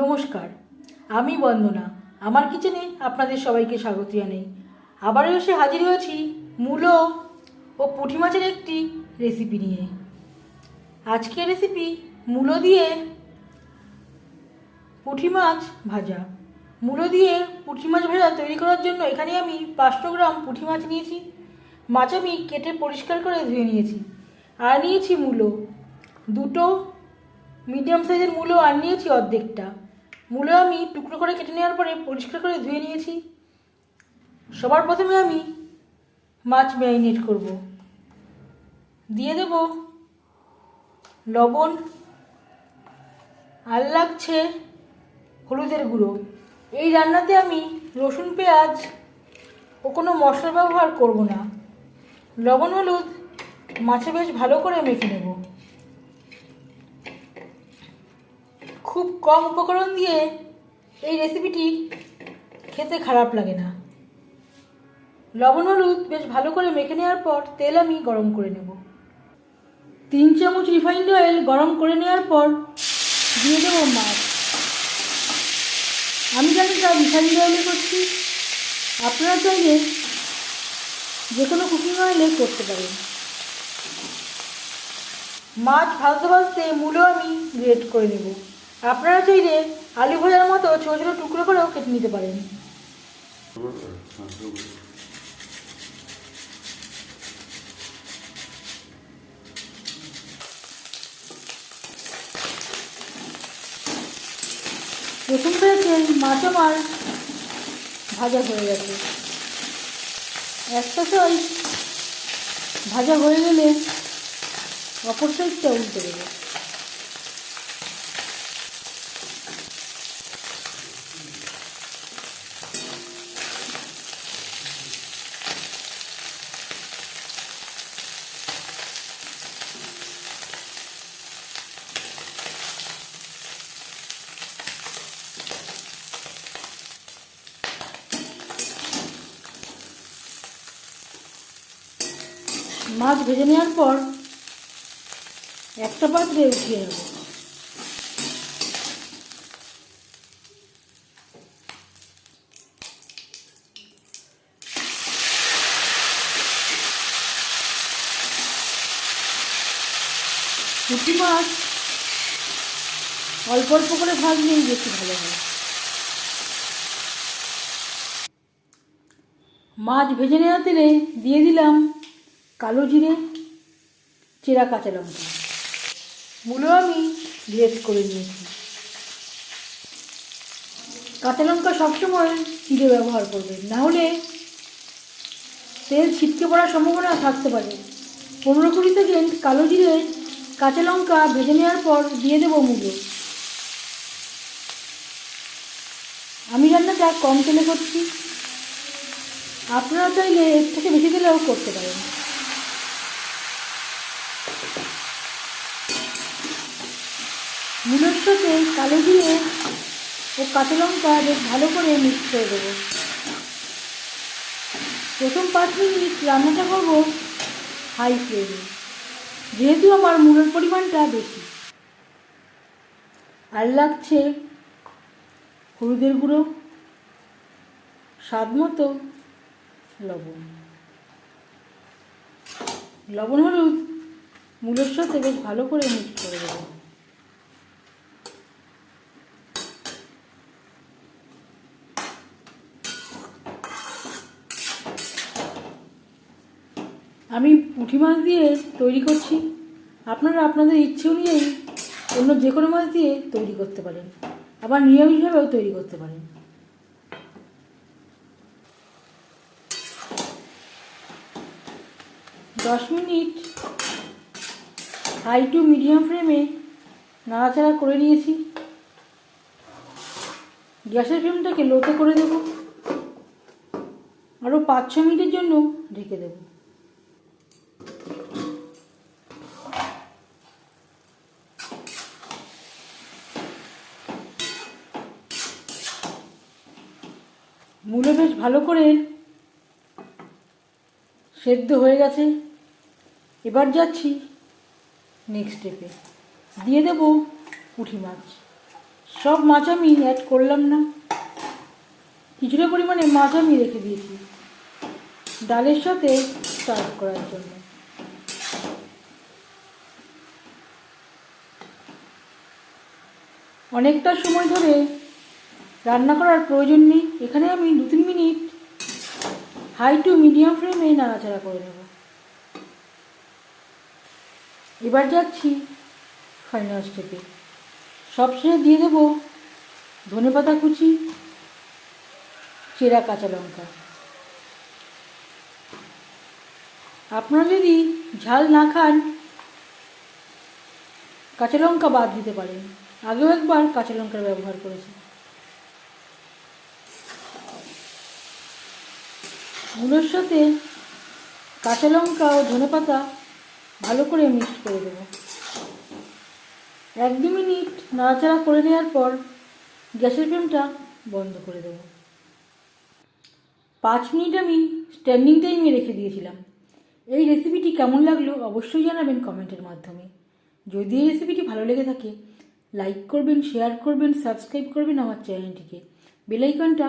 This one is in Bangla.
নমস্কার, আমি বন্দনা। আমার কিচেনে আপনাদের সবাইকে স্বাগত জানাই। আবারও এসে হাজির হয়েছি মূলো ও পুঁটি মাছের একটি রেসিপি নিয়ে। আজকের রেসিপি মূলো দিয়ে পুঁটি মাছ ভাজা। মূলো দিয়ে পুঁটি মাছ ভাজা তৈরি করার জন্য এখানে আমি পাঁচশো গ্রাম পুঁটি মাছ নিয়েছি। মাছ আমি কেটে পরিষ্কার করে ধুয়ে নিয়েছি। আর নিয়েছি মূলো। দুটো মিডিয়াম সাইজের মূলো আর নিয়েছি অর্ধেকটা। মূলো আমি টুকরো করে কেটে নেওয়ার পরে পরিষ্কার করে ধুয়ে নিয়েছি। সবার প্রথমে আমি মাছ ম্যারিনেট করব। দিয়ে দেব লবণ আর লাগছে হলুদের গুঁড়ো। এই রান্নাতে আমি রসুন, পেঁয়াজ ও কোনো মশলা ব্যবহার করব না। লবণ, হলুদ মাছে বেশ ভালো করে মেখে নেব। খুব কম উপকরণ দিয়ে এই রেসিপিটি খেতে খারাপ লাগে না। লবণ হলুদ বেশ ভালো করে মেখে নেওয়ার পর তেল আমি গরম করে নেব। তিন চামচ রিফাইন্ড অয়েল গরম করে নেওয়ার পর দিয়ে দেবো মাছ। আমি জানি তা রিফাইন্ড অয়েলে করছি। আপনারা চাইলে যে কোনো কুকিং অয়েলে করতে পারেন। মাছ ভাজতে ভাজতে মূলো আমি গ্রেট করে নেব। আপনারা চাইলে আলু ভাজার মতো ছোটো ছোটো টুকরো করেও কেটে নিতে পারেন। প্রথম পেয়েছেন মাছ আমার ভাজা হয়ে গেছে। একটা সাইজ ভাজা হয়ে গেলে অপর সাইডটা উল্টে দেবো। মাছ ভেজে নেওয়ার পর একটা পাত্রে উঠিয়ে নেব। পুঁটি মাছ অল্প অল্প করে ভাজলেই বেশি ভালো হয়। মাছ ভেজে নেওয়া তেলে দিয়ে দিলাম কালো জিরে, চেরা কাঁচা লঙ্কা। মূলো আমি গ্রেট করে নিয়েছি। কাঁচা লঙ্কা সবসময় চিড়ে ব্যবহার করবেন নাহলে তেল ছিটকে পড়ার সম্ভাবনা থাকতে পারে। পনেরো কুড়ি সেকেন্ড কালো জিরে, কাঁচা লঙ্কা ভেজে নেওয়ার পর দিয়ে দেবো মুলো। আমি রান্নাটা কম তেলে করছি। আপনারা চাইলে এর থেকে বেশি তেলেও করতে পারেন। মূলের কালো দিয়ে ও কাঁচা লঙ্কা বেশ ভালো করে মিক্স করে দেবো। প্রথম পাঁচ মিনিট রান্নাটা করব হাই ফ্লেমে যেহেতু আমার মূলের পরিমাণটা বেশি। আর লাগছে হলুদের গুঁড়ো, স্বাদ মতো লবণ। লবণ হলুদ মূলের সাথে বেশ ভালো করে মিক্স করে দেবো। আমি পুঁটি মাছ দিয়ে তৈরি করছি। আপনারা আপনাদের ইচ্ছে অনুযায়ী অন্য যে কোনো মাছ দিয়ে তৈরি করতে পারেন। আবার নিরামিষভাবেও তৈরি করতে পারেন। দশ মিনিট হাই টু মিডিয়াম ফ্লেমে নাড়াচাড়া করে নিয়েছি। গ্যাসের ফ্লেমটাকে লোতে করে দেব। আরও পাঁচ ছ মিনিটের জন্য ঢেকে দেব। মূলো বেশ ভালো করে সেদ্ধ হয়ে গেছে। এবার যাচ্ছি নেক্সট স্টেপে দিয়ে দেব পুঁটি মাছ। সব মাছ আমি অ্যাড করলাম না। কিছুটা পরিমাণে মাছ আমি রেখে দিয়েছি ডালের সাথে সার্ভ করার জন্য। অনেকটা সময় ধরে রান্না করার প্রয়োজন নেই, এখানে আমি দু তিন মিনিট হাই টু মিডিয়াম ফ্লেমে নাড়াচাড়া করে নেব। এবার যাচ্ছি ফাইনাল স্টেপে সবশেষে দিয়ে দেবো ধনে পাতা কুচি, চেরা কাঁচা লঙ্কা। আপনারা যদি ঝাল না খান, কাঁচা লঙ্কা বাদ দিতে পারেন। আগেও একবার কাঁচা লঙ্কার ব্যবহার করেছি। মুলোর সাথে কাঁচা লঙ্কা ও ধনে পাতা ভালো করে মিক্সড করে দেবো। এক দু মিনিট নাড়াচাড়া করে নেওয়ার পর গ্যাসের ফ্লেমটা বন্ধ করে দেবো। পাঁচ মিনিট আমি স্ট্যান্ডিং টাইমে রেখে দিয়েছিলাম। এই রেসিপিটি কেমন লাগল অবশ্যই জানাবেন কমেন্টের মাধ্যমে। যদি এই রেসিপিটি ভালো লেগে থাকে লাইক করবেন শেয়ার করবেন সাবস্ক্রাইব করবেন আমার চ্যানেলটিকে বেলাইকনটা